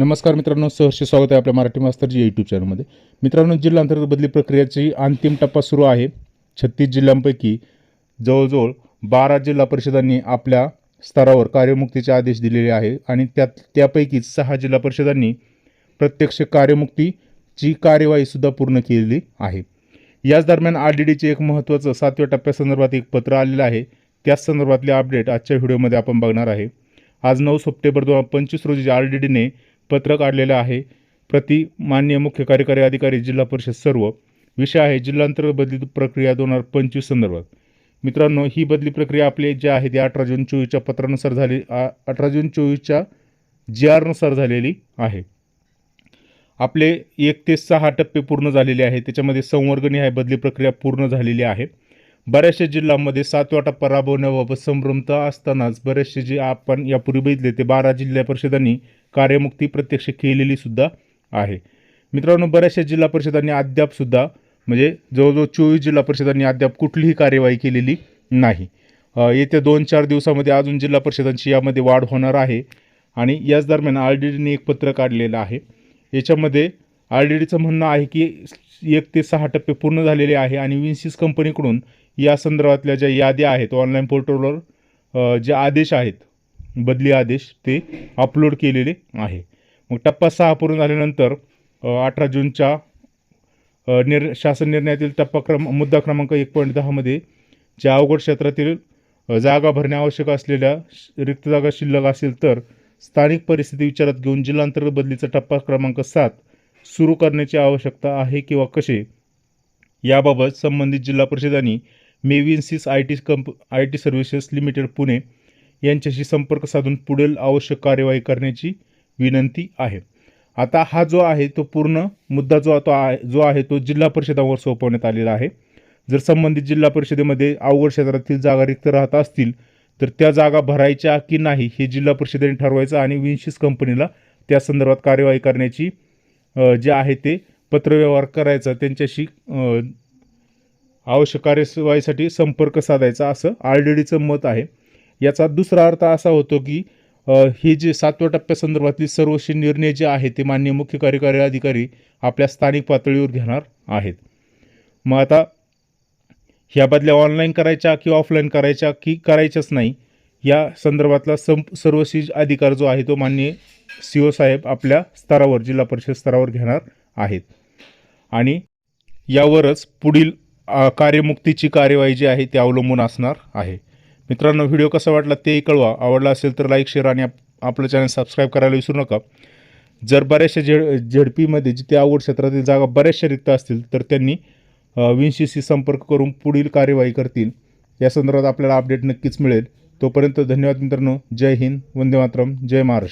नमस्कार मित्रांनो सहर्ष स्वागत आहे आपल्या मराठी मास्तरजी यूट्यूब चॅनलमध्ये मित्रांनो जिल्हा अंतर्गत बदली प्रक्रियेची अंतिम टप्पा सुरू आहे. छत्तीस जिल्ह्यांपैकी जवळजवळ बारा जिल्हा परिषदांनी आपल्या स्तरावर कार्यमुक्तीचे आदेश दिलेले आहे आणि त्यात त्यापैकी सहा जिल्हा परिषदांनी प्रत्यक्ष कार्यमुक्तीची कार्यवाहीसुद्धा पूर्ण केलेली आहे. याच दरम्यान आर डी डीचे एक महत्त्वाचं सातव्या टप्प्यासंदर्भात एक पत्र आलेलं आहे. त्याच संदर्भातले अपडेट आजच्या व्हिडिओमध्ये आपण बघणार आहे. आज नऊ सप्टेंबर दोन हजार पंचवीस रोजी आर डी डीने पत्र काढलेलं आहे. प्रति मान्य मुख्य कार्यकारी अधिकारी जिल्हा परिषद सर्व विषय आहे जिल्हांतर बदली प्रक्रिया दोन हजार पंचवीस संदर्भात. मित्रांनो ही बदली प्रक्रिया आपली जी आहे ती अठरा जून चोवीसच्या पत्रानुसार झाली अठरा जून चोवीसच्या जी आरनुसार झालेली आहे. आपले एक ते सहा टप्पे पूर्ण झालेले आहे. त्याच्यामध्ये संवर्गणी आहे बदली प्रक्रिया पूर्ण झालेली आहे. बऱ्याचशा जिल्ह्यांमध्ये सातवा टप्पा राबवण्याबाबत संभ्रमता असतानाच बरेचसे जे आपण यापूर्वी बघितले ते बारा जिल्हा परिषदांनी कार्यमुक्ती प्रत्यक्ष केलेली सुद्धा आहे. मित्रांनो बऱ्याचशा जिल्हा परिषदांनी अद्यापसुद्धा म्हणजे जवळजवळ चोवीस जिल्हा परिषदांनी अद्याप कुठलीही कार्यवाही केलेली नाही. येत्या दोन चार दिवसामध्ये अजून जिल्हा परिषदांची यामध्ये वाढ होणार आहे आणि याच दरम्यान आर डी डीने एक पत्र काढलेलं आहे. याच्यामध्ये आर डी डीचं म्हणणं आहे की एक ते सहा टप्पे पूर्ण झालेले आहे आणि विन्सिस कंपनीकडून या संदर्भातल्या ज्या याद्या आहेत ऑनलाईन पोर्टलवर जे आदेश आहेत बदली आदेश ते अपलोड केलेले आहे. मग टप्पा सहा पूर्ण झाल्यानंतर अठरा जूनच्या निर् निर शासन निर्णयातील टप्पा क्रम मुद्दा क्रमांक एक पॉईंट दहामध्ये ज्या अवघड क्षेत्रातील जागा भरणे आवश्यक असलेल्या रिक्त जागा शिल्लक असेल तर स्थानिक परिस्थिती विचारात घेऊन जिल्हांतर्गत बदलीचा टप्पा क्रमांक सात सुरू करण्याची आवश्यकता आहे किंवा कसे? याबाबत संबंधित जिल्हा परिषदांनी मेविन्सिस आय टी कंप I T services limited Pune यांच्याशी संपर्क साधून पुढील आवश्यक कार्यवाही करण्याची विनंती आहे. आता हा जो आहे तो पूर्ण मुद्दा जो आता आहे जो आहे तो जिल्हा परिषदांवर सोपवण्यात आलेला आहे. जर संबंधित जिल्हा परिषदेमध्ये अवघड क्षेत्रातील जागा रिक्त राहत असतील तर त्या जागा भरायच्या की नाही हे जिल्हा परिषदेने ठरवायचं आणि विन्सिस कंपनीला त्या संदर्भात कार्यवाही करण्याची जे आहे ते पत्रव्यवहार करायचा त्यांच्याशी आवश्यक कार्यवाहीसाठी संपर्क साधायचा असं आर डी डीचं मत आहे. याचा दुसरा अर्थ असा होतो की हे जे सातव्या टप्प्यासंदर्भातली सर्वशी निर्णय जे आहे ते मान्य मुख्य कार्यकारी अधिकारी आपल्या स्थानिक पातळीवर घेणार आहेत. मग आता ह्या बदल्या ऑनलाईन करायच्या की ऑफलाईन करायच्या की करायच्याच नाही या संदर्भातला संप सर्वशीज अधिकार जो आहे तो माननीय सी ओ साहेब आपल्या स्तरावर जिल्हा परिषद स्तरावर घेणार आहेत. आणि यावरच पुढील कार्यमुक्तीची कार्यवाही जी आहे ती अवलंबून असणार आहे. मित्रांनो व्हिडिओ कसा वाटला तेही कळवा. आवडला असेल तर लाईक शेअर आणि आप- आपलं चॅनल सबस्क्राईब करायला विसरू नका. जर बऱ्याचशा झेड झेडपीमध्ये जिथे आवड क्षेत्रातील जागा बऱ्याचशा रिक्त असतील तर त्यांनी विनशीशी संपर्क करून पुढील कार्यवाही करतील. या संदर्भात आपल्याला अपडेट नक्कीच मिळेल. तोपर्यंत धन्यवाद मित्रांनो. जय हिंद. वंदे मातरम. जय महाराष्ट्र.